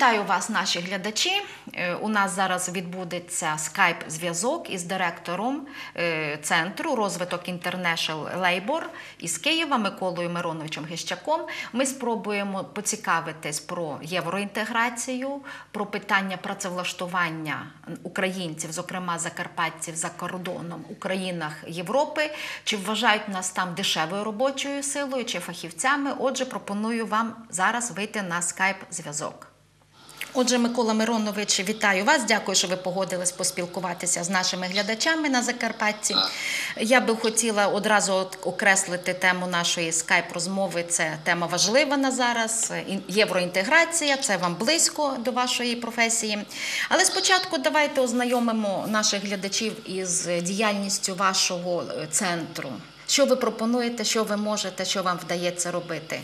Вітаю вас, наші глядачі. Е, У нас зараз відбудеться скайп-зв'язок із директором е, центру розвиток International Labor із Києва Миколою Мироновичем Гищаком. Ми спробуємо поцікавитись про євроінтеграцію, про питання працевлаштування українців, зокрема закарпатців за кордоном у країнах Європи. Чи вважають нас там дешевою робочою силою чи фахівцями? Отже, пропоную вам зараз вийти на скайп-зв'язок. Отже, Микола Миронович, вітаю вас. Дякую, що ви погодились поспілкуватися з нашими глядачами на Закарпатті. Я би хотіла одразу окреслити тему нашої скайп-розмови. Це тема важлива на зараз. Ін- Євроінтеграція, це вам близько до вашої професії. Але спочатку давайте ознайомимо наших глядачів із діяльністю вашого е, центру. Що ви пропонуєте, що ви можете, що вам вдається робити?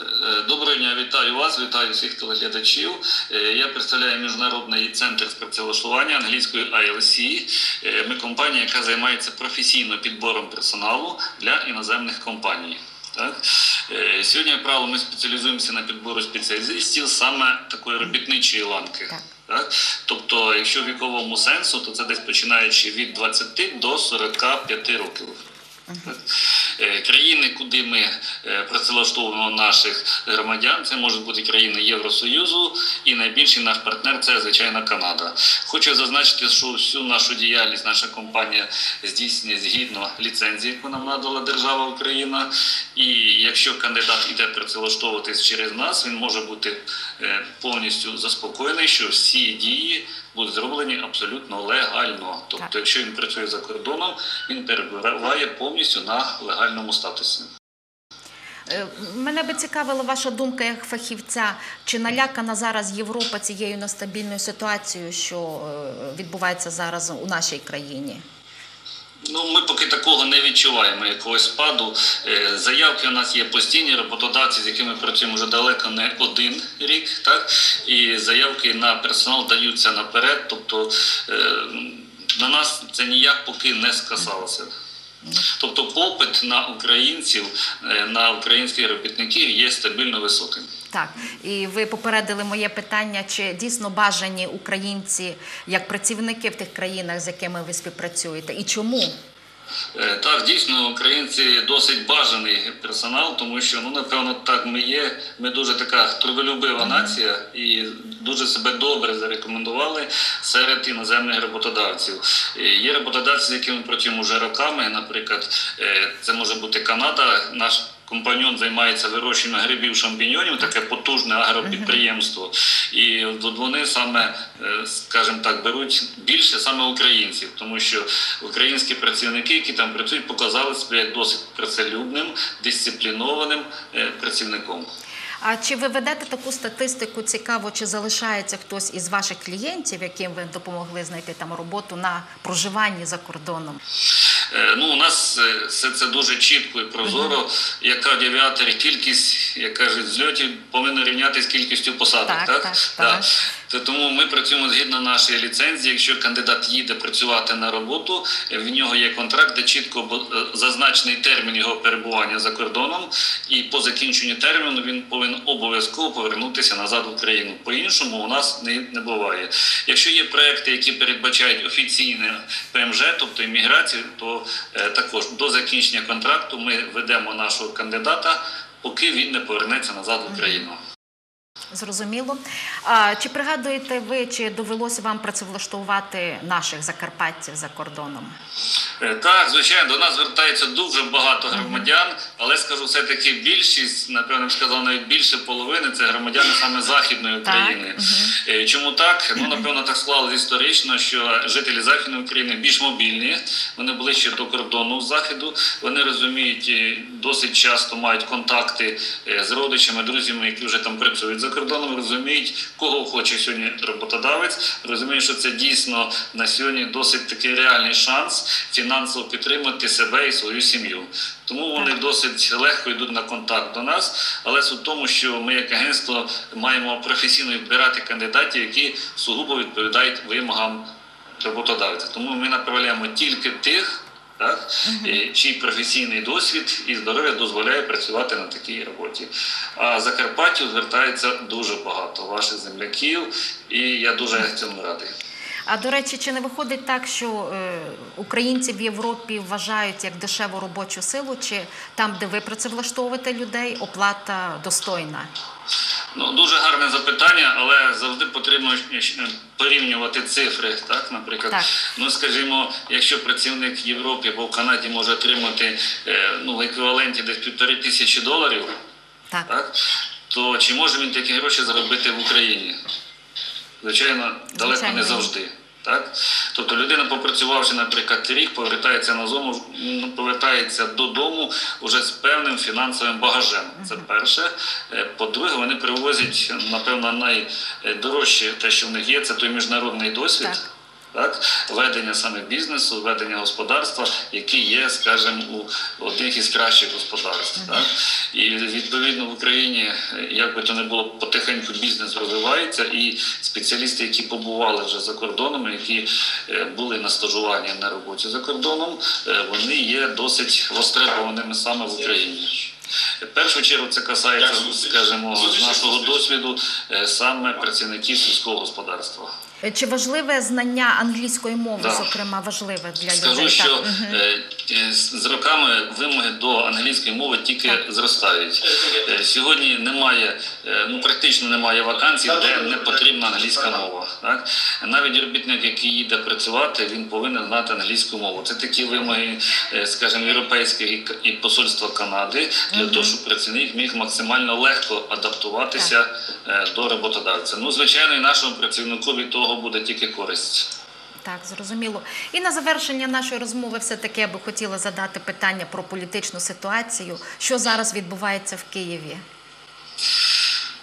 Е, Доброго дня, вітаю вас, вітаю всіх телеглядачів. Е, Я представляю міжнародний центр з працевлаштування англійської ILC. Е, Ми компанія, яка займається професійно підбором персоналу для іноземних компаній. Так? Е, Сьогодні, як правило, ми спеціалізуємося на підбору спеціалістів саме такої робітничої ланки. Так? Тобто, якщо в віковому сенсу, то це десь починаючи від 20 до 45 років. Е, Країни, куди ми е, працевлаштовуємо наших громадян, це можуть бути країни Євросоюзу, і найбільший наш партнер це звичайно Канада. Хочу зазначити, що всю нашу діяльність наша компанія здійснює згідно ліцензії, яку нам надала держава Україна. І якщо кандидат іде працевлаштовуватись через нас, він може бути е, повністю заспокоєний, що всі дії будуть зроблені абсолютно легально. Тобто, якщо він працює за кордоном, він перебуває повністю на легальному статусі. Е, Мене би цікавила ваша думка як фахівця. Чи налякана зараз Європа цією нестабільною ситуацією, що е, відбувається зараз у нашій країні? Ну, ми поки такого не відчуваємо, якогось спаду. Е, Заявки у нас є постійні роботодавці, з якими працюємо вже далеко не один рік, так і заявки на персонал даються наперед. Тобто е, на нас це ніяк поки не скасалося. Тобто попит на українців, е, на українських робітників є стабільно високим. Так, і ви попередили моє питання, чи дійсно бажані українці як працівники в тих країнах, з якими ви співпрацюєте, і чому? Е, Так, дійсно, українці досить бажаний персонал, тому що ну напевно так ми є. Ми дуже така трудолюбива нація і дуже себе добре зарекомендували серед іноземних роботодавців. Е, Є роботодавці, з якими працюємо вже роками. Наприклад, е, це може бути Канада. Наш компаньон займається вирощуванням грибів шампіньонів, таке потужне агропідприємство. І вони саме, е, скажімо так, беруть більше саме українців, тому що українські працівники, які там працюють, показали себе як досить працелюбним, дисциплінованим е, працівником. А чи ви ведете таку статистику? Цікаво, чи залишається хтось із ваших клієнтів, яким ви допомогли знайти там роботу на проживанні за кордоном? Е, Ну, у нас е, все це дуже чітко і прозоро. Яка авіаторі кількість, як кажуть, зльотів повинна рівнятися з кількістю посадок. Так, Так, так, Да. так. Тому ми працюємо згідно нашої ліцензії. Якщо кандидат їде працювати на роботу, е, в нього є контракт, де чітко зазначений термін його перебування за кордоном, і по закінченню терміну він повинен обов'язково повернутися назад в Україну. По-іншому у нас не, не буває. Якщо є проекти, які передбачають офіційне ПМЖ, тобто імміграцію, то е, також до закінчення контракту ми ведемо нашого кандидата, поки він не повернеться назад в Україну. Зрозуміло. Чи пригадуєте ви, чи довелося вам працевлаштувати наших закарпатців за кордоном? Е, Так, звичайно, до нас звертається дуже багато громадян, але скажу все-таки більшість, напевно, сказав, навіть більше половини це громадяни саме Західної Так, України. Е, Чому так? Ну, напевно, так склалось історично, що жителі Західної України більш мобільні, вони ближче до кордону заходу, вони розуміють, досить часто мають контакти е, з родичами, друзями, які вже там працюють за кордоном, розуміють, кого хоче сьогодні роботодавець, розуміють, що це дійсно на сьогодні досить такий реальний шанс фінансово підтримати себе і свою сім'ю. Тому вони досить легко йдуть на контакт до нас. Але суть в тому, що ми, як агентство, маємо професійно відбирати кандидатів, які сугубо відповідають вимогам роботодавця. Тому ми направляємо тільки тих, так? чий професійний досвід і здоров'я дозволяє працювати на такій роботі. А Закарпаттю звертається дуже багато ваших земляків, і я дуже цьому радий. А до речі, чи не виходить так, що е, українці в Європі вважають як дешеву робочу силу, чи там, де ви працевлаштовуєте людей, оплата достойна? Ну, дуже гарне запитання, але потрібно е, порівнювати цифри. Так, наприклад, Так. ну скажімо, якщо працівник в Європі або в Канаді може отримати е, ну, в еквіваленті десь півтори тисячі доларів, Так. так, то чи може він такі гроші заробити в Україні? Звичайно, далеко Звичайно, не завжди. Так? Тобто людина, попрацювавши, наприклад, рік, повертається на зону, ну, повертається додому вже з певним фінансовим багажем. Це перше. Е, По-друге, вони привозять, напевно, найдорожче те, що в них є, це той міжнародний досвід. Так. Так, ведення саме бізнесу, ведення господарства, які є, скажімо, у одних із кращих господарств. Так? І відповідно в Україні, як би то не було, потихеньку бізнес розвивається, і спеціалісти, які побували вже за кордоном, які е, були на стажуванні на роботі за кордоном, е, вони є досить востребованими саме в Україні. В першу чергу це касається, скажімо, з нашого досвіду е, саме працівників сільського господарства. Е, Чи важливе знання англійської мови, Да. зокрема, важливе для Скажу, що Так. Е, з роками вимоги до англійської мови тільки Так. зростають. Е, Сьогодні немає, ну практично немає вакансій, де не потрібна англійська мова. Так? Навіть робітник, який їде працювати, він повинен знати англійську мову. Це такі вимоги, скажімо, європейських і посольства Канади, для того, щоб працівник міг максимально легко адаптуватися е, до роботодавця. Ну, звичайно, і нашому працівнику від того буде тільки користь. Так, зрозуміло. І на завершення нашої розмови все-таки я би хотіла задати питання про політичну ситуацію. Що зараз відбувається в Києві?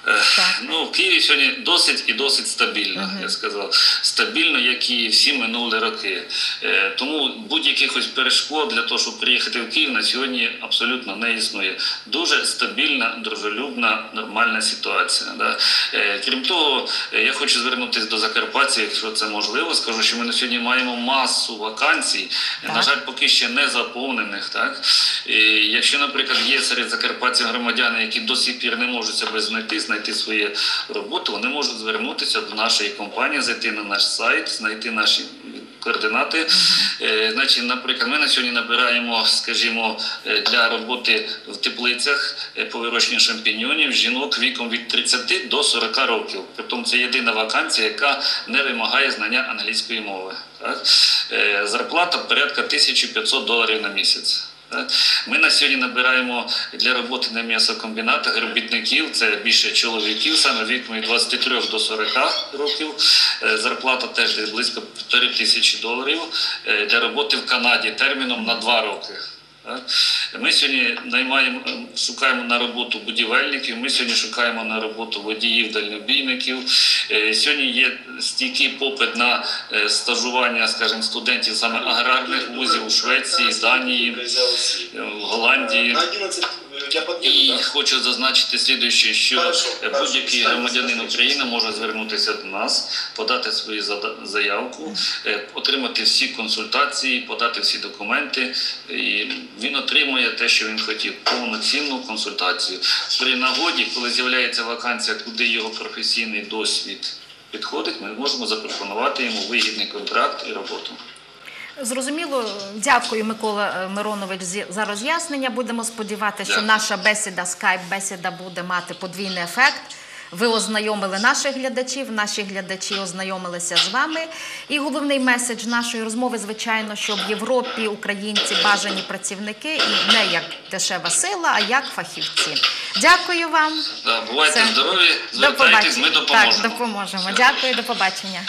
Так. Ну, в Києві сьогодні досить і досить стабільно, я сказав. Стабільно, як і всі минулі роки. Е, Тому будь-яких ось перешкод для того, щоб приїхати в Київ, на сьогодні абсолютно не існує. Дуже стабільна, дружелюбна, нормальна ситуація. Да? Е, Крім того, е, я хочу звернутися до Закарпаття, якщо це можливо. Скажу, що ми на сьогодні маємо масу вакансій, е, на жаль, поки ще не заповнених. Так? Якщо, наприклад, є серед закарпатців громадяни, які до сих пір не можуть себе знайти, знайти свою роботу, вони можуть звернутися до нашої компанії, зайти на наш сайт, знайти наші координати. Е, Значить, наприклад, ми на сьогодні набираємо, скажімо, е, для роботи в теплицях е, по вирощенню шампіньонів жінок віком від 30 до 40 років. Притом це єдина вакансія, яка не вимагає знання англійської мови. Зарплата порядка 1500 доларів на місяць. Ми на сьогодні набираємо для роботи на м'ясокомбінатах робітників, це більше чоловіків, саме віком від 23 до 40 років. Е, Зарплата теж близько півтори тисячі доларів е, для роботи в Канаді терміном на 2 роки. Ми сьогодні наймаємо, е, шукаємо на роботу будівельників, ми сьогодні шукаємо на роботу водіїв, дальнобійників. Е, Сьогодні є стійкий попит на е, стажування, скажімо, студентів саме аграрних вузів у Швеції, Данії, е, в Голландії. На 11 я І подъеду, да? хочу зазначити слідуюче, що будь-який громадянин України може звернутися до нас, подати свою заявку, е, отримати всі консультації, подати всі документи. І він отримує те, що він хотів, повноцінну консультацію. При нагоді, коли з'являється вакансія, куди його професійний досвід підходить, ми можемо запропонувати йому вигідний контракт і роботу. Зрозуміло, дякую, Микола е, Миронович, за роз'яснення. Будемо сподіватися, що наша бесіда, скайп-бесіда буде мати подвійний ефект. Ви ознайомили наших глядачів, наші глядачі ознайомилися з вами. І головний меседж нашої розмови, звичайно, що в Європі українці бажані працівники і не як дешева сила, а як фахівці. Дякую вам. Да, бувайте Все. здорові, звертайтесь, ми допоможемо. Так, допоможемо. Дякую, до побачення.